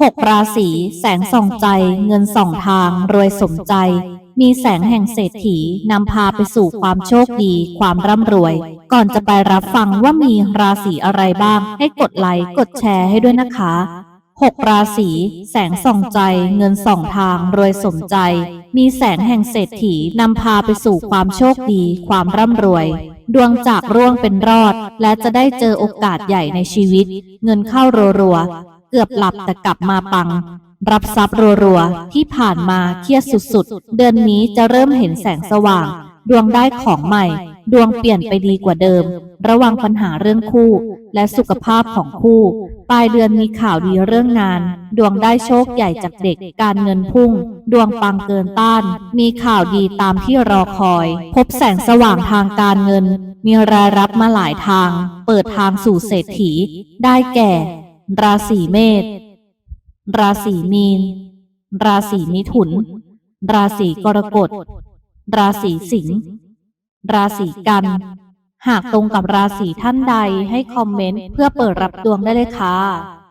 หกราศีแสงส่องใจ เงินส่องทาง รวยสมใจ มีแสงแห่งเศรษฐีนำพาไปสู่ความโชคดี ความร่ำรวย ก่อนจะไปรับฟังว่ามีราศีอะไรบ้าง ให้กดไลค์กดแชร์ให้ด้วยนะคะหกราศีแสงส่องใจ เงินส่องทาง รวยสมใจ มีแสงแห่งเศรษฐีนำพาไปสู่ความโชคดี ความร่ำรวย ดวงจากร่วงเป็นรอด และจะได้เจอโอกาสใหญ่ในชีวิต เงินเข้ารัวๆ เกือบหลับแต่กลับมาปัง รับทรัพย์รัวๆ ที่ผ่านมาเครียดสุดๆ เดือนนี้จะเริ่มเห็นแสงสว่าง ดวงได้ของใหม่ ดวงเปลี่ยนไปดีกว่าเดิม ระวังปัญหาเรื่องคู่ และสุขภาพของคู่ ปลายเดือนมีข่าวดีเรื่องงาน ดวงได้โชคใหญ่จากเด็ก การเงินพุ่ง ดวงปังเกินต้าน มีข่าวดีตามที่รอคอย พบแสงสว่างทางการเงิน มีรายรับมาหลายทาง เปิดทางสู่เศรษฐี ได้แก่ ราศีเมษ ราศีมีน ราศีมิถุน ราศีกรกฎ ราศีสิงห์ ราศีกัน หากตรงกับราศีท่านใดให้คอมเมนต์เพื่อเปิดรับดวงได้เลยค่ะ